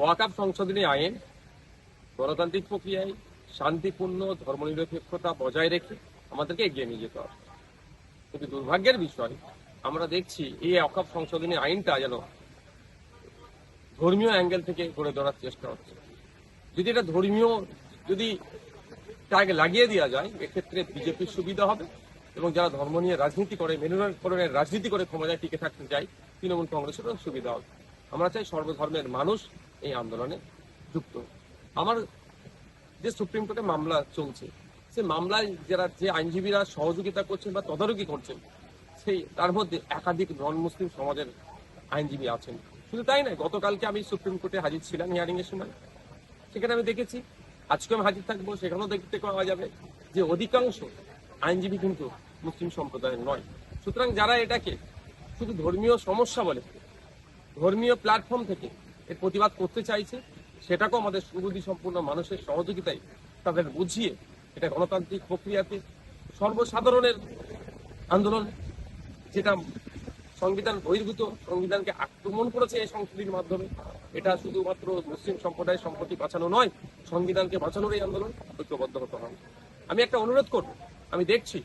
ওয়াকাপ সংশোধনী আইন, গণতান্ত্রিক প্রক্রিয়ায় শান্তিপূর্ণ ধর্মনিরপেক্ষতা বজায় রেখে আমাদেরকে এগিয়ে নিয়ে যেতে হবে। কিন্তু দুর্ভাগ্যের বিষয়, আমরা দেখছি এই ওয়াকাপ সংশোধনী আইনটা যেন ধর্মীয় অ্যাঙ্গেল থেকে গড়ে ধরার চেষ্টা হচ্ছে। যদি এটা ধর্মীয়, যদি ট্যাগ লাগিয়ে দেওয়া যায়, এক্ষেত্রে বিজেপির সুবিধা হবে এবং যারা ধর্ম নিয়ে রাজনীতি করে, মেরুকরণের রাজনীতি করে ক্ষমতায় টিকে থাকতে চায়, তৃণমূল কংগ্রেসেরও সুবিধা হবে। আমরা চাই সর্বধর্মের মানুষ এই আন্দোলনে যুক্ত। আমার যে সুপ্রিম কোর্টে মামলা চলছে সে মামলায় যারা যে আইনজীবীরা সহযোগিতা করছেন বা তদারকি করছেন, সেই তার মধ্যে একাধিক নন মুসলিম সমাজের আইনজীবী আছেন। শুধু তাই নয়, গতকালকে আমি সুপ্রিম কোর্টে হাজির ছিলাম হিয়ারিং এর সময়। সেখানে আমি দেখেছি, আজকে আমি হাজির থাকব, সেখানেও দেখতে পাওয়া যাবে যে অধিকাংশ আইনজীবী কিন্তু মুসলিম সম্প্রদায়ের নয়। সুতরাং যারা এটাকে শুধু ধর্মীয় সমস্যা বলে, ধর্মীয় প্ল্যাটফর্ম থেকে এর প্রতিবাদ করতে চাইছে, সেটাকেও আমাদের সুবুদ্ধি সম্পূর্ণ মানুষের সহযোগিতায় তাদের বুঝিয়ে এটা গণতান্ত্রিক প্রক্রিয়াতে সর্বসাধারণের আন্দোলন, যেটা সংবিধান বহির্ভূত সংবিধানকে আক্রমণ করেছে এই সংশোধনীর মাধ্যমে। এটা শুধুমাত্র মুসলিম সম্প্রদায়ের সম্পত্তি বাঁচানো নয়, সংবিধানকে বাঁচানোর এই আন্দোলন ঐক্যবদ্ধ হতে হবে। আমি একটা অনুরোধ করব, আমি দেখছি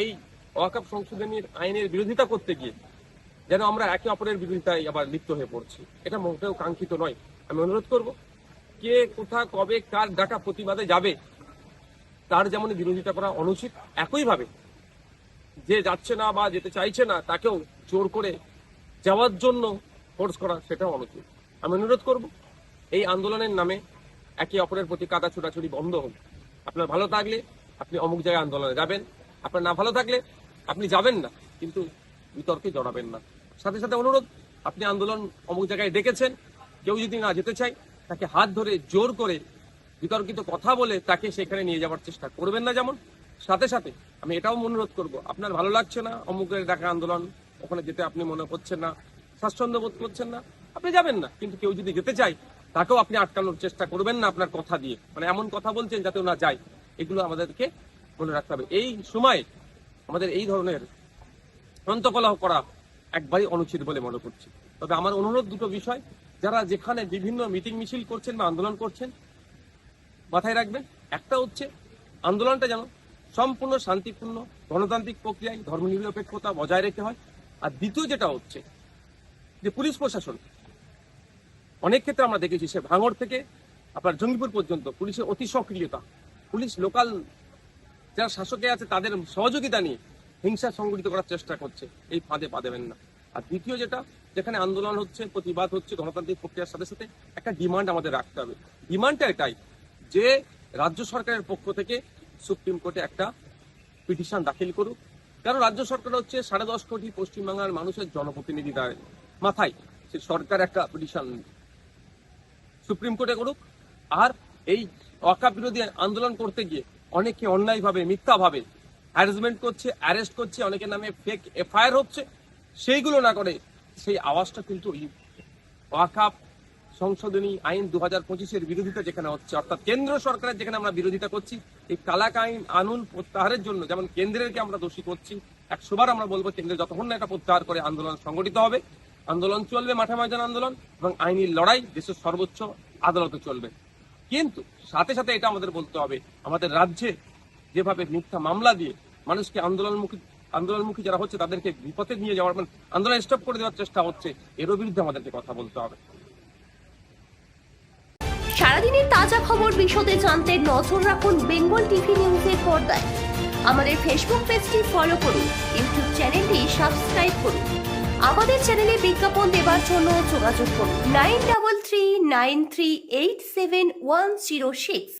এই ওয়াকাপ সংশোধনীর আইনের বিরোধিতা করতে গিয়ে যেন আমরা একে অপরের বিরোধিতায় আবার লিপ্ত হয়ে পড়ছি। এটা মোটেও কাঙ্ক্ষিত নয়। আমি অনুরোধ করব, কে, কোথা, কবে, কার ডাকা প্রতিবাদে যাবে, তার যেমন বিরোধিতা করা অনুচিত, একইভাবে যে যাচ্ছে না বা যেতে চাইছে না, তাকেও জোর করে যাওয়ার জন্য ফোর্স করা সেটাও অনুচিত। আমি অনুরোধ করব, এই আন্দোলনের নামে একে অপরের প্রতি কাদা ছোটাছুটি বন্ধ হোক। আপনার ভালো থাকলে আপনি অমুক জায়গায় আন্দোলনে যাবেন, আপনার না ভালো থাকলে আপনি যাবেন না, কিন্তু বিতর্কে জড়াবেন না। সাথে সাথে অনুরোধ, আপনি আন্দোলন অমুক জায়গায় ডেকেছেন, কেউ যদি না যেতে চায়, তাকে হাত ধরে জোর করে বিতর্কিত কথা বলে তাকে সেখানে নিয়ে যাওয়ার চেষ্টা করবেন না যেমন। সাথে সাথে আমি এটাও অনুরোধ করব, আপনার ভালো লাগছে না অমুকের ডাকা আন্দোলন, ওখানে যেতে আপনি মনে করছেন না, স্বাচ্ছন্দ্য বোধ করছেন না, আপনি যাবেন না। কিন্তু কেউ যদি যেতে চায়, তাকেও আপনি আটকানোর চেষ্টা করবেন না আপনার কথা দিয়ে। মানে এমন কথা বলছেন যাতে না যায়, এগুলো আমাদেরকে মনে রাখতে হবে। এই সময় আমাদের এই ধরনের অন্তকলহ করা একবারই অনুচিত বলে মনে করছি। তবে আমার অনুরোধ দুটো বিষয়, যারা যেখানে বিভিন্ন মিটিং মিছিল করছেন বা আন্দোলন করছেন, মাথায় রাখবেন, একটা হচ্ছে আন্দোলনটা যেন সম্পূর্ণ শান্তিপূর্ণ, গণতান্ত্রিক প্রক্রিয়ায় ধর্মনিরপেক্ষতা বজায় রেখে হয়। আর দ্বিতীয় যেটা হচ্ছে যে পুলিশ প্রশাসন, অনেক ক্ষেত্রে আমরা দেখেছি সে ভাঙড় থেকে আপনার জঙ্গিপুর পর্যন্ত পুলিশের অতি সক্রিয়তা, পুলিশ লোকাল যারা শাসকে আছে তাদের সহযোগিতা নিয়ে হিংসা সংগঠিত করার চেষ্টা করছে, এই ফাঁদে পা দেবেন না। আর দ্বিতীয় যেটা, যেখানে আন্দোলন হচ্ছে, প্রতিবাদ হচ্ছে গণতান্ত্রিক প্রক্রিয়ার সাথে সাথে একটা ডিমান্ড আমাদের রাখতে হবে। ডিমান্ডটা এটাই যে রাজ্য সরকারের পক্ষ থেকে সুপ্রিম কোর্টে একটা পিটিশন দাখিল করুক। কারণ রাজ্য সরকার হচ্ছে সাড়ে দশ কোটি পশ্চিমবাংলার মানুষের জনপ্রতিনিধি তার মাথায়। সে সরকার একটা পিটিশন সুপ্রিম কোর্টে করুক। আর এই অকা বিরোধী আন্দোলন করতে গিয়ে অনেকে অন্যায়ভাবে, মিথ্যাভাবে হ্যারাসমেন্ট করছে অ্যারেস্ট করছে, অনেকের নামে ফেক এফআইআর হচ্ছে। সেইগুলো না করে সেই আওয়াজটা কিন্তু এই ওয়াকাপ সংশোধনী আইন দু হাজার পঁচিশের বিরোধিতা যেখানে হচ্ছে, অর্থাৎ কেন্দ্র সরকারের যেখানে আমরা বিরোধিতা করছি, এই কালাক আইন আনুন প্রত্যাহারের জন্য, যেমন কেন্দ্রেরকে আমরা দোষী করছি, একশোবার আমরা বলব কেন্দ্রে যতক্ষণ না এটা প্রত্যাহার করে আন্দোলন সংগঠিত হবে। আন্দোলন চলবে, মাঠে ময়দান আন্দোলন এবং আইনি লড়াই দেশের সর্বোচ্চ আদালতে চলবে। কিন্তু সাথে সাথে এটা আমাদের বলতে হবে, আমাদের রাজ্যে যেভাবে মিথ্যা মামলা দিয়ে মানুষকে আন্দোলনমুখী আন্দোলনমুখী যারা হচ্ছে তাদেরকে বিপথে নিয়ে যাওয়ার মানে আন্দোলন স্টপ করে দেওয়ার চেষ্টা হচ্ছে, এরও বিরুদ্ধে আমাদেরকে কথা বলতে হবে। সারাদিনের তাজা খবর বিশদে জানতে নজর রাখুন বেঙ্গল টিভি নিউজের পর্দায়। আমাদের ফেসবুক পেজটি ফলো করুন ইউটিউব চ্যানেলটি সাবস্ক্রাইব করুন। আমাদের চ্যানেলে বিজ্ঞাপন দেওয়ার জন্য যোগাযোগ করুন nine double three nine three eight seven one zero six